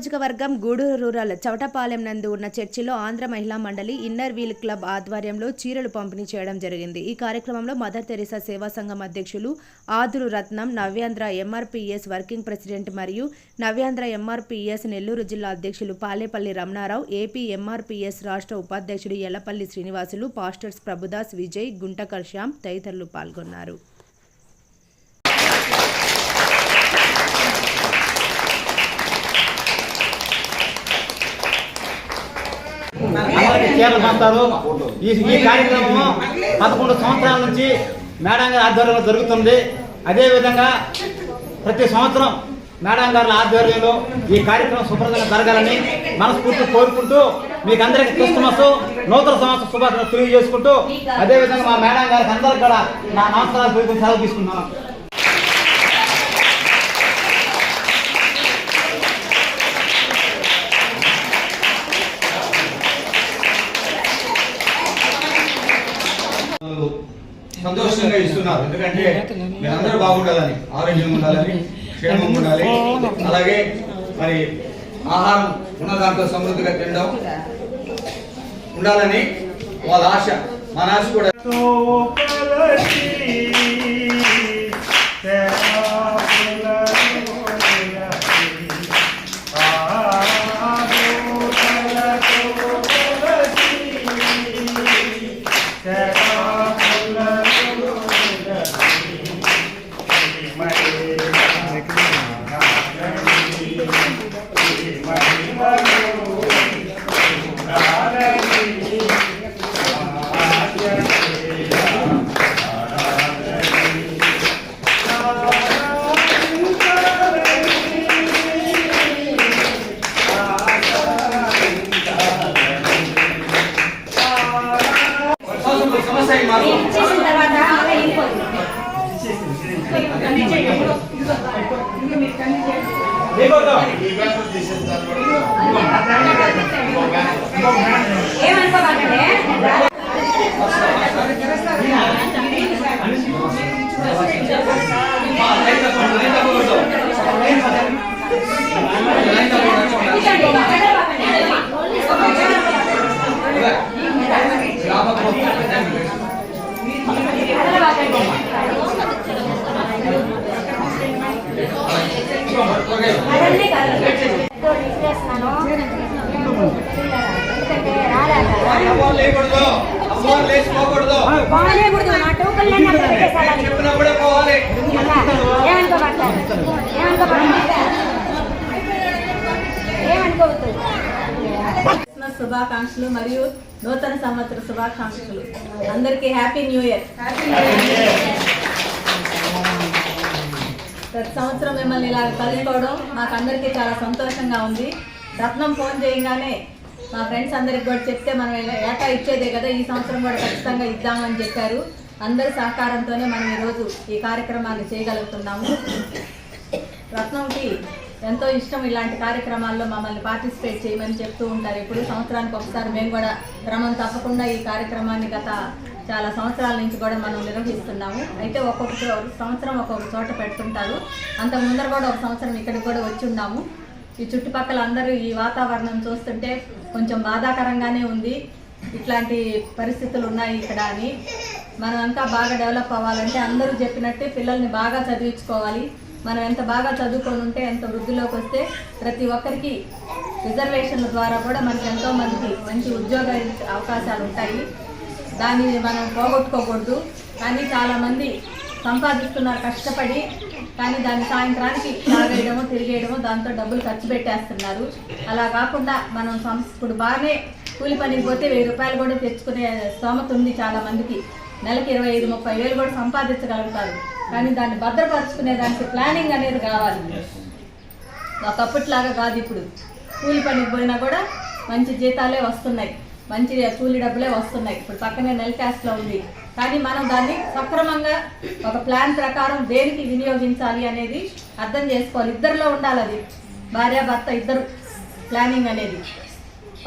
నియోజకవర్గం గూడూరు రూరల్ చవటపాలెం నందు ఉన్న చర్చిలో ఆంధ్ర మహిళా మండలి ఇన్నర్ వీల్ క్లబ్ ఆధ్వర్యంలో చీరలు పంపిణీ చేయడం జరిగింది. ఈ కార్యక్రమంలో మదర్ తెరిసా సేవా సంఘం అధ్యక్షులు Aduru Ratnam Navyandhra MRPS working president మరియు నవ్యాంధ్ర ఎంఆర్పీఎస్ నెల్లూరు జిల్లా అధ్యక్షులు పాలేపల్లి రమణారావు ఏపీ ఎంఆర్పీఎస్ రాష్ట్ర ఉపాధ్యక్షుడు ఎల్లపల్లి శ్రీనివాసులు పాస్టర్స్ ప్రభుదాస్ విజయ్ గుంటకర్ శ్యామ్ తదితరులు పాల్గొన్నారు. అందరికీ చీరలు పంచుతారు ఈ ఈ కార్యక్రమం పదకొండు సంవత్సరాల నుంచి మేడం గారి ఆధ్వర్యంలో జరుగుతుంది. అదేవిధంగా ప్రతి సంవత్సరం మేడం గారి ఆధ్వర్యంలో ఈ కార్యక్రమం శుభ్రంగా జరగాలని మనస్ఫూర్తి కోరుకుంటూ మీకు అందరికీ క్రిస్మస్ నూతన సంవత్సరం శుభాకాంక్షలు తెలియజేసుకుంటూ అదేవిధంగా మా మేడం గారికి అందరికి కూడా నా నమస్కారాలు సెలవు తీసుకున్నాను సంతోషంగా ఇస్తున్నారు ఎందుకంటే మీరందరూ బాగుండాలని ఆరోగ్యంగా ఉండాలని క్షేమంగా ఉండాలి. అలాగే మరి ఆహారం ఉన్న దాంట్లో సమృద్ధిగా తినడం ఉండాలని వాళ్ళ ఆశ. మన ఆశ కూడా చెప్పినప్పుడే పోవాలి. శుభాకాంక్షలు మరియు నూతన సంవత్సర శుభాకాంక్షలు. అందరికీ హ్యాపీ న్యూ ఇయర్. ప్రతి సంవత్సరం మిమ్మల్ని ఇలా కలుసుకోవడం మాకు అందరికీ చాలా సంతోషంగా ఉంది. రత్నం ఫోన్ చేయగానే మా ఫ్రెండ్స్ అందరికి కూడా చెప్తే మనం ఏటా ఇచ్చేదే కదా ఈ సంవత్సరం కూడా ఖచ్చితంగా ఇద్దామని చెప్పారు. అందరి సహకారంతోనే మనం ఈరోజు ఈ కార్యక్రమాన్ని చేయగలుగుతున్నాము. రత్నంకి ఎంతో ఇష్టం ఇలాంటి కార్యక్రమాల్లో మమ్మల్ని పార్టిసిపేట్ చేయమని చెప్తూ ఉంటారు. ఎప్పుడు సంవత్సరానికి ఒకసారి మేము కూడా క్రమం తప్పకుండా ఈ కార్యక్రమాన్ని గత చాలా సంవత్సరాల నుంచి కూడా మనం నిర్వహిస్తున్నాము. అయితే ఒక్కొక్క సంవత్సరం ఒక్కొక్క చోట పెడుతుంటారు. అంత ముందర కూడా ఒక సంవత్సరం ఇక్కడికి కూడా వచ్చి ఉన్నాము. ఈ చుట్టుపక్కల అందరూ ఈ వాతావరణం చూస్తుంటే కొంచెం బాధాకరంగానే ఉంది. ఇట్లాంటి పరిస్థితులు ఉన్నాయి ఇక్కడ అని. మనం ఇంకా బాగా డెవలప్ అవ్వాలంటే అందరూ చెప్పినట్టే పిల్లల్ని బాగా చదివించుకోవాలి. మనం ఎంత బాగా చదువుకొని ఉంటే ఎంత వృద్ధిలోకి వస్తే ప్రతి ఒక్కరికి రిజర్వేషన్ల ద్వారా కూడా మనకి ఎంతో మందికి మంచి ఉద్యోగ అవకాశాలు ఉంటాయి. దాన్ని మనం పోగొట్టుకోకూడదు. కానీ చాలామంది సంపాదిస్తున్నారు కష్టపడి కానీ దాన్ని సాయంత్రానికి తాగేయడమో తిరిగేయడము దాంతో డబ్బులు ఖర్చు పెట్టేస్తున్నారు. అలా కాకుండా మనం సం- ఇప్పుడు బాగానే కూలి పనికి పోతే వెయ్యి రూపాయలు కూడా తెచ్చుకునే స్తోమత ఉంది చాలా మందికి నెలకి ఇరవై ఐదు ముప్పై వేలు కూడా సంపాదించగలుగుతారు. కానీ దాన్ని భద్రపరచుకునే దానికి ప్లానింగ్ అనేది కావాలి. ఒకప్పటిలాగా కాదు ఇప్పుడు. కూలి పనికి పోయినా కూడా మంచి జీతాలే వస్తున్నాయి. మంచి కూలి డబ్బులే వస్తున్నాయి. ఇప్పుడు పక్కనే నెల క్యాస్ట్లో ఉంది. కానీ మనం దాన్ని సక్రమంగా ఒక ప్లాన్ ప్రకారం దేనికి వినియోగించాలి అనేది అర్థం చేసుకోవాలి. ఇద్దరిలో ఉండాలి అది. భార్య భర్త ఇద్దరు ప్లానింగ్ అనేది.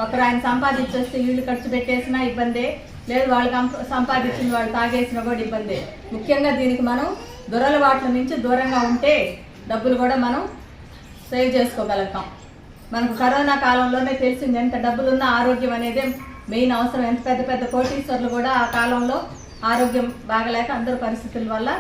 ఒకరు ఆయన సంపాదించేస్తే వీళ్ళు ఖర్చు పెట్టేసినా ఇబ్బందే. లేదు వాళ్ళు సంపాదించిన వాళ్ళు తాగేసినా కూడా ఇబ్బందే. ముఖ్యంగా దీనికి మనం దురలవాట్ల నుంచి దూరంగా ఉంటే డబ్బులు కూడా మనం సేవ్ చేసుకోగలుగుతాం. మనకు కరోనా కాలంలోనే తెలిసింది ఎంత డబ్బులున్న ఆరోగ్యం అనేది మెయిన్ అవసరం ఎంత పెద్ద పెద్ద కోటీశ్వర్లు కూడా ఆ కాలంలో ఆరోగ్యం బాగలేక అందరు పరిస్థితుల వల్ల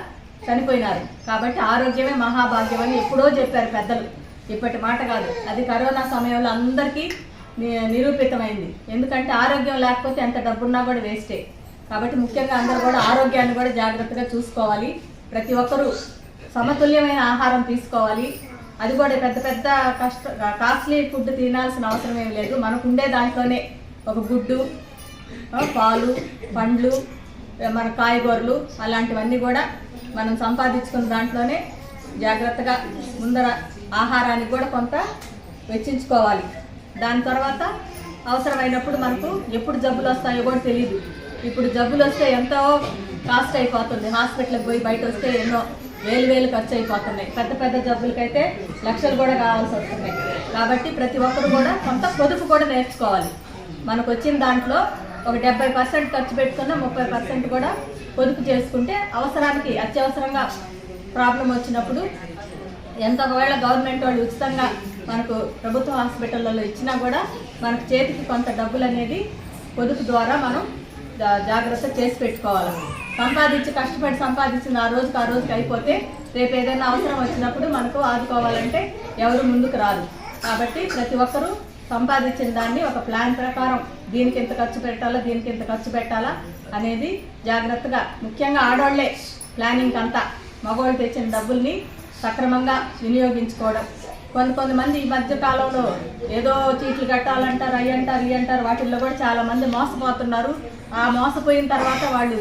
చనిపోయినారు. కాబట్టి ఆరోగ్యమే మహాభాగ్యం అని ఎప్పుడో చెప్పారు పెద్దలు. ఇప్పటి మాట కాదు. అది కరోనా సమయంలో అందరికీ ని- నిరూపితమైంది. ఎందుకంటే ఆరోగ్యం లేకపోతే ఎంత డబ్బున్నా కూడా వేస్టే. కాబట్టి ముఖ్యంగా అందరూ కూడా ఆరోగ్యాన్ని కూడా జాగ్రత్తగా చూసుకోవాలి. ప్రతి ఒక్కరూ సమతుల్యమైన ఆహారం తీసుకోవాలి. అది కూడా పెద్ద పెద్ద కష్ట కాస్ట్లీ ఫుడ్ తినాల్సిన అవసరం ఏం లేదు. మనకు ఉండే దాంట్లోనే ఒక గుడ్డు పాలు పండ్లు మన కాయగూరలు అలాంటివన్నీ కూడా మనం సంపాదించుకున్న దాంట్లోనే జాగ్రత్తగా ముందర ఆహారానికి కూడా కొంత వెచ్చించుకోవాలి. దాని తర్వాత అవసరమైనప్పుడు మనకు ఎప్పుడు జబ్బులు వస్తాయో కూడా తెలియదు ఇప్పుడు జబ్బులు వస్తే ఎంతో కాస్ట్ అయిపోతుంది. హాస్పిటల్కి పోయి బయట వస్తే ఎన్నో వేలు వేలు ఖర్చు అయిపోతున్నాయి. పెద్ద పెద్ద జబ్బులకైతే లక్షలు కూడా కావాల్సి వస్తున్నాయి. కాబట్టి ప్రతి ఒక్కరు కూడా కొంత పొదుపు కూడా నేర్చుకోవాలి. మనకు వచ్చిన దాంట్లో ఒక డెబ్బై పర్సెంట్ ఖర్చు పెట్టుకున్న ముప్పై పర్సెంట్ కూడా పొదుపు చేసుకుంటే అవసరానికి అత్యవసరంగా ప్రాబ్లం వచ్చినప్పుడు ఎంత ఒకవేళ గవర్నమెంట్ వాళ్ళు ఉచితంగా మనకు ప్రభుత్వ హాస్పిటళ్ళలో ఇచ్చినా కూడా మనకు చేతికి కొంత డబ్బులు అనేది పొదుపు ద్వారా మనం జా- జాగ్రత్త చేసి పెట్టుకోవాలి. సంపాదించి కష్టపడి సంపాదించిన ఆ రోజుకి ఆ రోజుకి అయిపోతే రేపు ఏదైనా అవసరం వచ్చినప్పుడు మనకు ఆదుకోవాలంటే ఎవరు ముందుకు రారు. కాబట్టి ప్రతి ఒక్కరూ సంపాదించిన దాన్ని ఒక ప్లాన్ ప్రకారం దీనికి ఎంత ఖర్చు పెట్టాలా దీనికి ఎంత ఖర్చు పెట్టాలా అనేది జాగ్రత్తగా ముఖ్యంగా ఆడవాళ్ళే ప్లానింగ్ అంతా. మగవాళ్ళు తెచ్చిన డబ్బుల్ని సక్రమంగా వినియోగించుకోవడం. కొంత కొంతమంది ఈ మధ్య కాలంలో ఏదో చీట్లు కట్టాలంటారు అయ్యి అంటారు ఇవి అంటారు వాటిల్లో కూడా చాలా మంది మోసపోతున్నారు. ఆ మోసపోయిన తర్వాత వాళ్ళు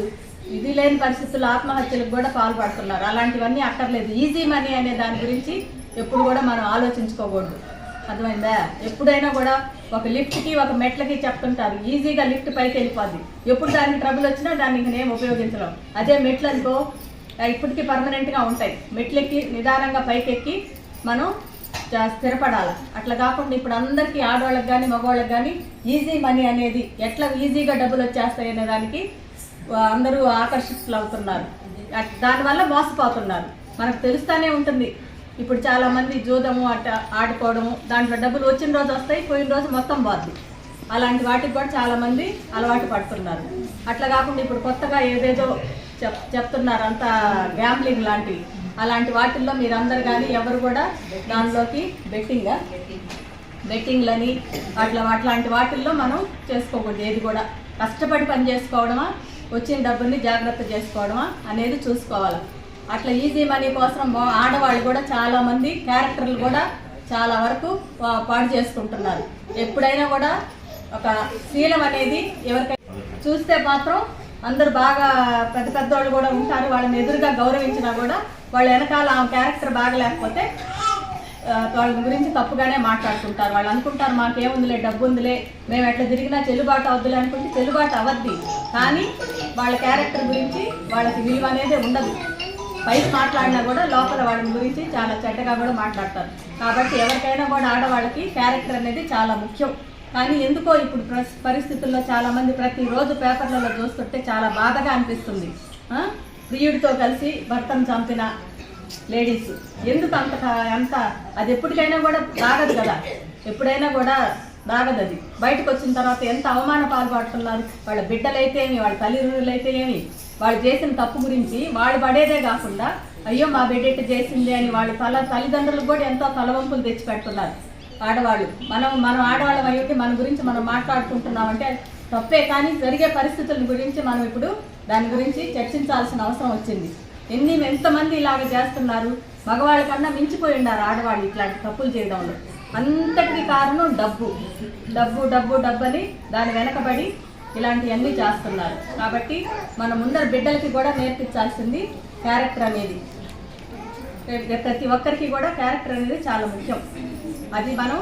ఇది లేని పరిస్థితుల్లో ఆత్మహత్యలకు కూడా పాల్పడుతున్నారు. అలాంటివన్నీ అక్కర్లేదు. ఈజీ మనీ అనే దాని గురించి ఎప్పుడు కూడా మనం ఆలోచించుకోకూడదు. అర్థమైందా? ఎప్పుడైనా కూడా ఒక లిఫ్ట్కి ఒక మెట్లకి చెప్తుంటారు. ఈజీగా లిఫ్ట్ పైకి వెళ్ళిపోద్ది. ఎప్పుడు దానికి ట్రబుల్ వచ్చినా దాన్ని ఇంక నేను ఉపయోగించలేం. అదే మెట్లు అనుకో ఇప్పటికీ పర్మనెంట్గా ఉంటాయి. మెట్లెక్కి నిదానంగా పైకెక్కి మనం స్థిరపడాలి. అట్లా కాకుండా ఇప్పుడు అందరికీ ఆడవాళ్ళకి కానీ మగవాళ్ళకి కానీ ఈజీ మనీ అనేది ఎట్లా ఈజీగా డబ్బులు వచ్చేస్తాయి అనే దానికి అందరూ ఆకర్షితులు అవుతున్నారు దానివల్ల మోసపోతున్నారు. మనకు తెలుస్తూనే ఉంటుంది. ఇప్పుడు చాలామంది జూదము అట్ట ఆడుకోవడము దాంట్లో డబ్బులు వచ్చిన రోజు వస్తాయి పోయిన రోజు మొత్తం పోద్ది అలాంటి వాటికి కూడా చాలామంది అలవాటు పడుతున్నారు. అట్లా కాకుండా ఇప్పుడు కొత్తగా ఏదేదో చెప్ చెప్తున్నారు అంత గ్యాంబ్లింగ్ లాంటివి. అలాంటి వాటిల్లో మీరందరు కానీ ఎవరు కూడా దానిలోకి బెట్టింగ్ బెట్టింగ్లని అట్లా అట్లాంటి వాటిల్లో మనం చేసుకోకూడదు ఏది కూడా. కష్టపడి పని చేసుకోవడమా వచ్చిన డబ్బుని జాగ్రత్త చేసుకోవడమా అనేది చూసుకోవాలి. అట్లా ఈజీ మనీ కోసం ఆడవాళ్ళు కూడా చాలా మంది క్యారెక్టర్లు కూడా చాలా వరకు పాడు చేసుకుంటున్నారు. ఎప్పుడైనా కూడా ఒక శీలం అనేది ఎవరికైనా చూస్తే మాత్రం అందరు బాగా పెద్ద పెద్దవాళ్ళు కూడా ఉంటారు వాళ్ళని ఎదురుగా గౌరవించినా కూడా వాళ్ళ వెనకాల ఆ క్యారెక్టర్ బాగలేకపోతే వాళ్ళ గురించి తప్పుగానే మాట్లాడుకుంటారు. వాళ్ళు అనుకుంటారు మాకేముందిలే డబ్బు ఉందిలే మేము ఎట్లా తిరిగినా చెల్లుబాటు అవుద్దులే అనుకుంటే చెల్లుబాటు అవద్ది కానీ వాళ్ళ క్యారెక్టర్ గురించి వాళ్ళకి విలువ అనేది ఉండదు. పైకి మాట్లాడినా కూడా లోపల వాళ్ళని గురించి చాలా చెడ్డగా కూడా మాట్లాడతారు. కాబట్టి ఎవరికైనా కూడా ఆడవాళ్ళకి క్యారెక్టర్ అనేది చాలా ముఖ్యం. కానీ ఎందుకో ఇప్పుడు ప్రస్- పరిస్థితుల్లో చాలామంది ప్రతిరోజు పేపర్లలో చూస్తుంటే చాలా బాధగా అనిపిస్తుంది. ప్రియుడితో కలిసి భర్తను చంపిన లేడీస్ ఎందుకు అంత అంత అది ఎప్పటికైనా కూడా బాగదు కదా. ఎప్పుడైనా కూడా బాగదు అది. బయటకు వచ్చిన తర్వాత ఎంత అవమాన పాల్పడుతున్నారు. వాళ్ళ బిడ్డలైతే ఏమి వాళ్ళ తల్లిదండ్రులైతే ఏమి? వాళ్ళు చేసిన తప్పు గురించి వాళ్ళు పడేదే కాకుండా అయ్యో మా బిడ్డ ఇట్ట అని వాళ్ళ తల తల్లిదండ్రులకు కూడా ఎంతో తలవంపులు తెచ్చి పెడుతున్నారు ఆడవాళ్ళు. మనం మనం ఆడవాళ్ళం అయ్యి మన గురించి మనం మాట్లాడుకుంటున్నామంటే తప్పే కానీ జరిగే పరిస్థితుల గురించి మనం ఇప్పుడు దాని గురించి చర్చించాల్సిన అవసరం వచ్చింది. ఎన్ని ఎంతమంది ఇలాగ చేస్తున్నారు? మగవాళ్ళ కన్నా మించిపోయి ఉన్నారు ఆడవాళ్ళు ఇట్లాంటి తప్పులు చేయడంలో. అంతటికి కారణం డబ్బు. డబ్బు డబ్బు డబ్బు అని దాని వెనకబడి ఇలాంటివన్నీ చేస్తున్నారు. కాబట్టి మన ముందర బిడ్డలకి కూడా నేర్పించాల్సింది క్యారెక్టర్ అనేది. ప్రతి ఒక్కరికి కూడా క్యారెక్టర్ అనేది చాలా ముఖ్యం. అది మనం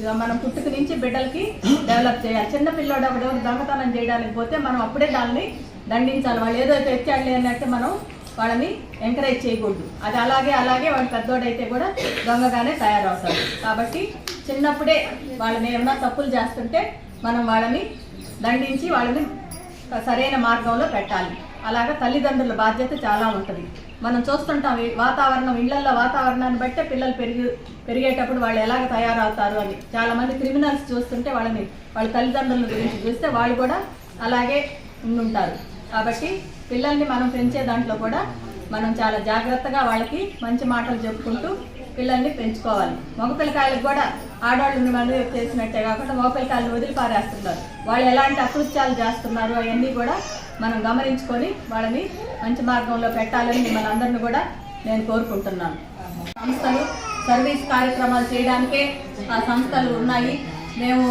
ఇక మనం పుట్టుక నుంచి బిడ్డలకి డెవలప్ చేయాలి. చిన్న పిల్లోడు ఒకడు దొంగతనం చేయడానికి పోతే మనం అప్పుడే దాన్ని దండించాలి. వాళ్ళు ఏదో తెచ్చాడులే అన్నట్టు మనం వాళ్ళని ఎంకరేజ్ చేయకూడదు. అది అలాగే అలాగే వాళ్ళు పెద్దోడైతే కూడా దొంగగానే తయారవుతారు కాబట్టి చిన్నప్పుడే వాళ్ళని ఏమైనా తప్పులు చేస్తుంటే మనం వాళ్ళని దండించి వాళ్ళని సరైన మార్గంలో పెట్టాలి. అలాగా తల్లిదండ్రుల బాధ్యత చాలా ఉంటుంది. మనం చూస్తుంటాం వాతావరణం ఇళ్ళల్లో వాతావరణాన్ని బట్టే పిల్లలు పెరిగి పెరిగేటప్పుడు వాళ్ళు ఎలాగ తయారవుతారు అని. చాలామంది క్రిమినల్స్ చూస్తుంటే వాళ్ళని వాళ్ళ తల్లిదండ్రుల గురించి చూస్తే వాళ్ళు కూడా అలాగే ఉండుంటారు. కాబట్టి పిల్లల్ని మనం పెంచే దాంట్లో కూడా మనం చాలా జాగ్రత్తగా వాళ్ళకి మంచి మాటలు చెప్పుకుంటూ పిల్లల్ని పెంచుకోవాలి. మగపిల్లకాయలకు కూడా ఆడవాళ్ళు మనం చేసినట్టే కాకుండా మగపిల్లకాయలను వదిలిపారేస్తున్నారు. వదిలి పారేస్తున్నారు వాళ్ళు ఎలాంటి అకృత్యాలు చేస్తున్నారు అవన్నీ కూడా మనం గమనించుకొని వాళ్ళని మంచి మార్గంలో పెట్టాలని మిమ్మల్ని అందరిని కూడా నేను కోరుకుంటున్నాను. సంస్థలు సర్వీస్ కార్యక్రమాలు చేయడానికే ఆ సంస్థలు ఉన్నాయి. మేము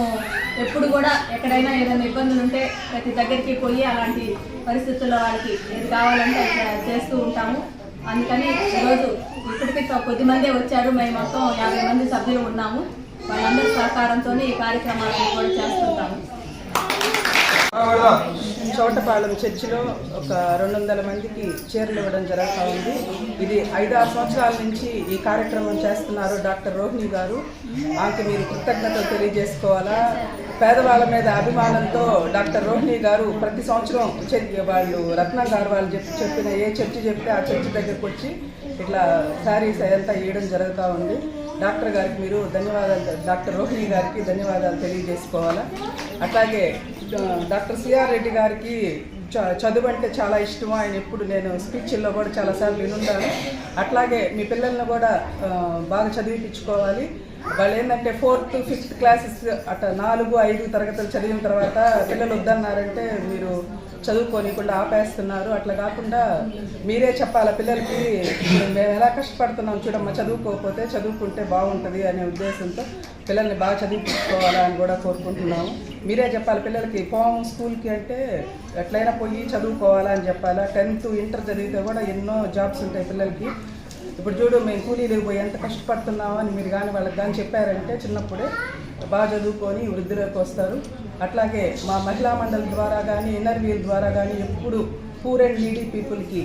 ఎప్పుడు కూడా ఎక్కడైనా ఏదైనా ఇబ్బందులు ఉంటే ప్రతి దగ్గరికి పోయి అలాంటి పరిస్థితుల్లో వాళ్ళకి ఏది కావాలంటే చేస్తూ ఉంటాము. అందుకని ఈరోజు ఇప్పటికి కొద్ది మందే వచ్చారు. మేము మొత్తం యాభై మంది సభ్యులు ఉన్నాము. వాళ్ళందరి సహకారంతో ఈ కార్యక్రమాలను కూడా చేస్తుంటాము. చోటపాలెం చర్చిలో ఒక రెండు వందల మందికి చీరలు ఇవ్వడం జరుగుతూ ఉంది. ఇది ఐదు ఆరు సంవత్సరాల నుంచి ఈ కార్యక్రమం చేస్తున్నారు డాక్టర్ రోహిణి గారు. ఆమెకి మీరు కృతజ్ఞతలు తెలియజేసుకోవాలా? పేదవాళ్ళ మీద అభిమానంతో డాక్టర్ రోహిణి గారు ప్రతి సంవత్సరం చర్చ్ వాళ్ళు రత్నం గారు వాళ్ళు చెప్పి చెప్పిన ఏ చర్చి చెప్తే ఆ చర్చి దగ్గరకు వచ్చి ఇట్లా శారీస్ అదంతా వేయడం జరుగుతూ ఉంది. డాక్టర్ గారికి మీరు ధన్యవాదాలు డాక్టర్ రోహిణి గారికి ధన్యవాదాలు తెలియజేసుకోవాలా? అట్లాగే డాక్టర్ సిఆర్ రెడ్డి గారికి చ- చదువు అంటే చాలా ఇష్టం ఆయన ఎప్పుడు నేను స్పీచ్ల్లో కూడా చాలాసార్లు వినుంటాను. అట్లాగే మీ పిల్లల్ని కూడా బాగా చదివిపించుకోవాలి. వాళ్ళు ఏంటంటే ఫోర్త్ ఫిఫ్త్ క్లాసెస్ అట్లా నాలుగు ఐదు తరగతులు చదివిన తర్వాత పిల్లలు వద్దన్నారంటే మీరు చదువుకోనికుండా ఆపేస్తున్నారు. అట్లా కాకుండా మీరే చెప్పాలి పిల్లలకి మేము ఎలా కష్టపడుతున్నాం చూడమ్మా చదువుకోకపోతే చదువుకుంటే బాగుంటుంది అనే ఉద్దేశంతో పిల్లల్ని బాగా చదివించుకోవాలా కూడా కోరుకుంటున్నాము. మీరే చెప్పాలి పిల్లలకి పోం స్కూల్కి అంటే ఎట్లయినా పోయి చదువుకోవాలని చెప్పాలా. టెన్త్ ఇంటర్ చదివితే కూడా ఎన్నో జాబ్స్ ఉంటాయి పిల్లలకి. ఇప్పుడు చూడు మేము కూలీలకు పోయి ఎంత కష్టపడుతున్నామో అని మీరు కానీ వాళ్ళకి కానీ చెప్పారంటే చిన్నప్పుడే బాగా చదువుకొని వృద్ధిలోకి వస్తారు. అట్లాగే మా మహిళా మండలి ద్వారా కానీ ఇంటర్వ్యూల ద్వారా కానీ ఎప్పుడు పూర్ అండ్ నీడీ పీపుల్కి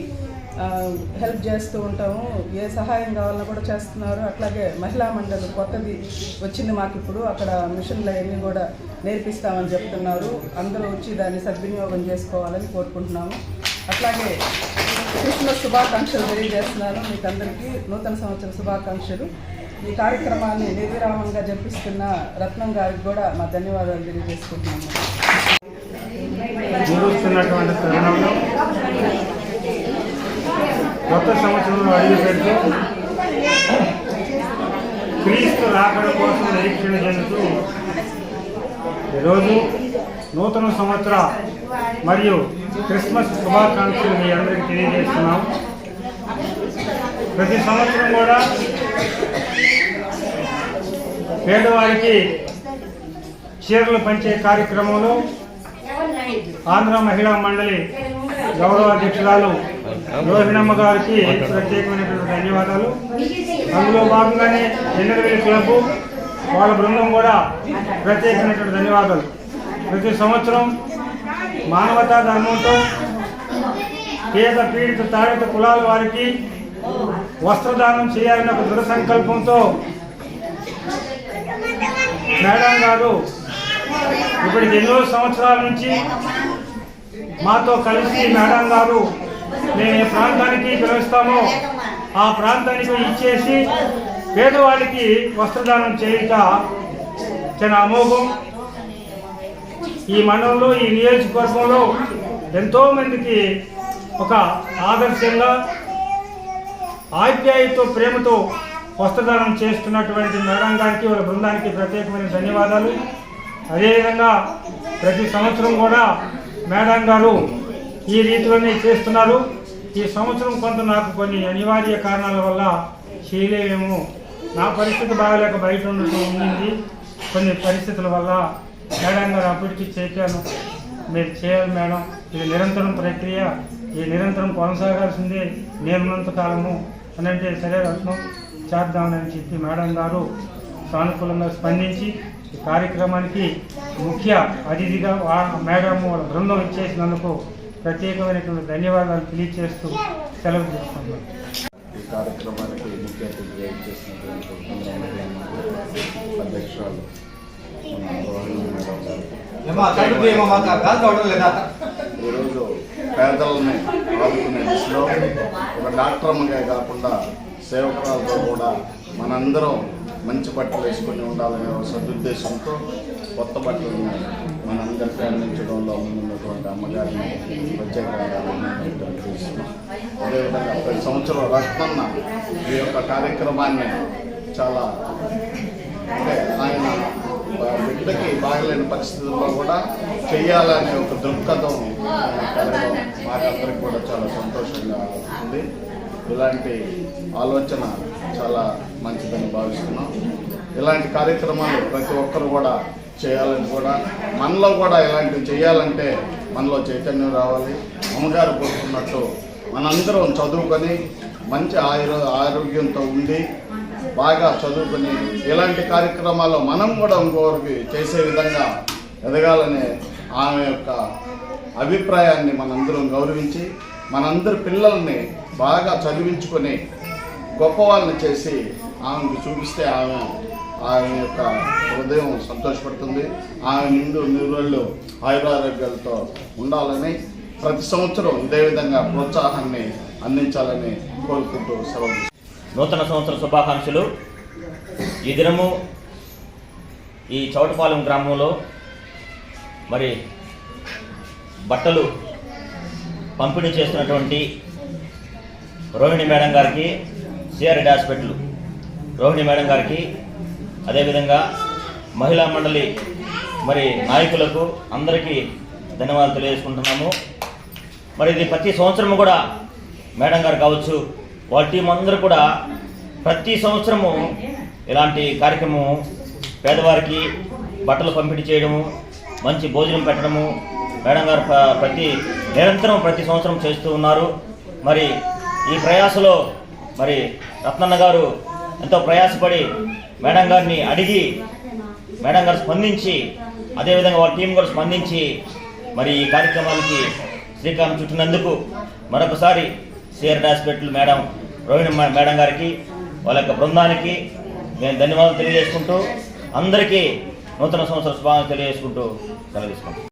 హెల్ప్ చేస్తూ ఉంటాము. ఏ సహాయం కావాలన్నా కూడా చేస్తున్నారు. అట్లాగే మహిళా మండలి కొత్తది వచ్చింది మాకు ఇప్పుడు అక్కడ మిషన్లు అవన్నీ కూడా నేర్పిస్తామని చెప్తున్నారు. అందరూ వచ్చి దాన్ని సద్వినియోగం చేసుకోవాలని కోరుకుంటున్నాము. అట్లాగే క్రిస్మస్ శుభాకాంక్షలు తెలియజేస్తున్నాను. మీకు అందరికీ నూతన సంవత్సర శుభాకాంక్షలు. ఈ కార్యక్రమాన్ని నిర్విరామంగా జరిపిస్తున్న రత్నం గారికి కూడా మా ధన్యవాదాలు తెలియజేసుకుంటున్నాము. కొత్త సంవత్సరంలో అడుగు పెడుతూ క్రీస్తు రాకడ కోసం నిరీక్షణ చెందుతూ ఈరోజు నూతన సంవత్సర మరియు క్రిస్మస్ శుభాకాంక్షలు మీ అందరికీ తెలియజేస్తున్నాం ప్రతి సంవత్సరం కూడా పేదవారికి చీరలు పంచే కార్యక్రమంలో ఆంధ్ర మహిళా మండలి గౌరవ అధ్యక్షురాలు రోహిణమ్మ గారికి ప్రత్యేకమైనటువంటి ధన్యవాదాలు. అందులో భాగంగానే ఎన్నరవేలి క్లబ్ వాళ్ళ బృందం కూడా ప్రత్యేకమైనటువంటి ధన్యవాదాలు. ప్రతి సంవత్సరం మానవతా ధర్మంతో పేద పీడిత తాడిత కులాల వారికి వస్త్రదానం చేయాలన్న ఒక దృఢ సంకల్పంతో మేడం గారు ఇప్పటికి ఎన్నో సంవత్సరాల నుంచి మాతో కలిసి మేడం గారు మేము ఏ ప్రాంతానికి పిలుస్తామో ఆ ప్రాంతానికి ఇచ్చేసి పేదవాళ్ళకి వస్త్రదానం చేయక చాలా అమోఘం. ఈ మండలంలో ఈ నియోజకవర్గంలో ఎంతో మందికి ఒక ఆదర్శంగా ఆప్యాయతో ప్రేమతో వస్త్రదానం చేస్తున్నటువంటి మేడం గారికి వాళ్ళ బృందానికి ప్రత్యేకమైన ధన్యవాదాలు. అదేవిధంగా ప్రతి సంవత్సరం కూడా మేడం గారు ఈ రీతిలోనే చేస్తున్నారు. ఈ సంవత్సరం కొంత నాకు కొన్ని అనివార్య కారణాల వల్ల చేయలేమేమో నా పరిస్థితి బాగాలేక బయట ఉండటం ఉండింది కొన్ని పరిస్థితుల వల్ల మేడం గారు అప్పటికి చేశాను మీరు చేయాలి మేడం. ఇది నిరంతరం ప్రక్రియ. ఈ నిరంతరం కొనసాగాల్సిందే. నేనున్నంత కాలము. అని అంటే సరే రత్నం. చేద్దామని చెప్పి మేడం గారు సానుకూలంగా స్పందించి ఈ కార్యక్రమానికి ముఖ్య అతిథిగా మేడం వాళ్ళ బృందం ఇచ్చేసినందుకు ప్రత్యేకమైనటువంటి ధన్యవాదాలు తెలియజేస్తూ సెలవు తీసుకుంటున్నాను ఈ కార్యక్రమానికి ముఖ్య అతిథిగా ఇచ్చేసినటువంటి అధ్యక్షురాలు ఈరోజు పేదలని ఆదుకునే దిశలో ఒక డాక్టర్ అమ్మగా కాకుండా సేవకురాలతో కూడా మనందరం మంచి బట్టలు వేసుకొని ఉండాలనే ఒక సదుద్దేశంతో కొత్త బట్టలను మనందరికీ అందించడంలో ముందున్నటువంటి అమ్మగారిని ప్రత్యేకంగా అదేవిధంగా ప్రతి సంవత్సరం రత్నన్న ఈ యొక్క కార్యక్రమాన్ని చాలా అంటే ఆయన బిడ్డకి బాగలేని పరిస్థితుల్లో కూడా చేయాలనే ఒక దృక్పథం మాకందరికి కూడా చాలా సంతోషంగా ఉంది. ఇలాంటి ఆలోచన చాలా మంచిదని భావిస్తున్నాం. ఇలాంటి కార్యక్రమాలు ప్రతి ఒక్కరు కూడా చేయాలని కూడా మనలో కూడా ఇలాంటివి చేయాలంటే మనలో చైతన్యం రావాలి. అమ్మగారు కోరుకున్నట్టు మనందరం చదువుకొని మంచి ఆయురో ఆరోగ్యంతో ఉండి బాగా చదువుకొని ఇలాంటి కార్యక్రమాలు మనం కూడా ఇంకొకరికి చేసే విధంగా ఎదగాలనే ఆమె యొక్క అభిప్రాయాన్ని మనందరం గౌరవించి మనందరి పిల్లల్ని బాగా చదివించుకొని గొప్పవాళ్ళని చేసి ఆమెకు చూపిస్తే ఆమె ఆమె యొక్క హృదయం సంతోషపడుతుంది. ఆమె నిండు నిరుళ్ళు ఆయురారోగ్యాలతో ఉండాలని ప్రతి సంవత్సరం ఇదే విధంగా ప్రోత్సాహాన్ని అందించాలని కోరుకుంటూ సెలవు నూతన సంవత్సర శుభాకాంక్షలు. ఈ దినము ఈ చౌటపాలెం గ్రామంలో మరి బట్టలు పంపిణీ చేస్తున్నటువంటి రోహిణి మేడం గారికి సిఆర్ఎడ్ హాస్పిటల్. రోహిణి మేడం గారికి అదేవిధంగా మహిళా మండలి మరి నాయకులకు అందరికీ ధన్యవాదాలు తెలియజేసుకుంటున్నాము. మరి ఇది ప్రతి సంవత్సరం కూడా మేడం గారు కావచ్చు వాళ్ళ టీం అందరూ కూడా ప్రతి సంవత్సరము ఇలాంటి కార్యక్రమం పేదవారికి బట్టలు పంపిణీ చేయడము మంచి భోజనం పెట్టడము మేడం గారు ప్రతి నిరంతరం ప్రతి సంవత్సరం చేస్తూ ఉన్నారు. మరి ఈ ప్రయాసలో మరి రత్నన్న గారు ఎంతో ప్రయాసపడి మేడం గారిని అడిగి మేడం గారు స్పందించి అదేవిధంగా వాళ్ళ టీం కూడా స్పందించి మరి ఈ కార్యక్రమానికి శ్రీకారం చుట్టినందుకు మరొకసారి CR hospital madam Rohini madam గారికి వాళ్ళ యొక్క బృందానికి నేను ధన్యవాదాలు తెలియజేసుకుంటూ అందరికీ నూతన సంవత్సర శుభాకాంక్షలు తెలియజేసుకుంటూ సెలవు తీసుకుంటాం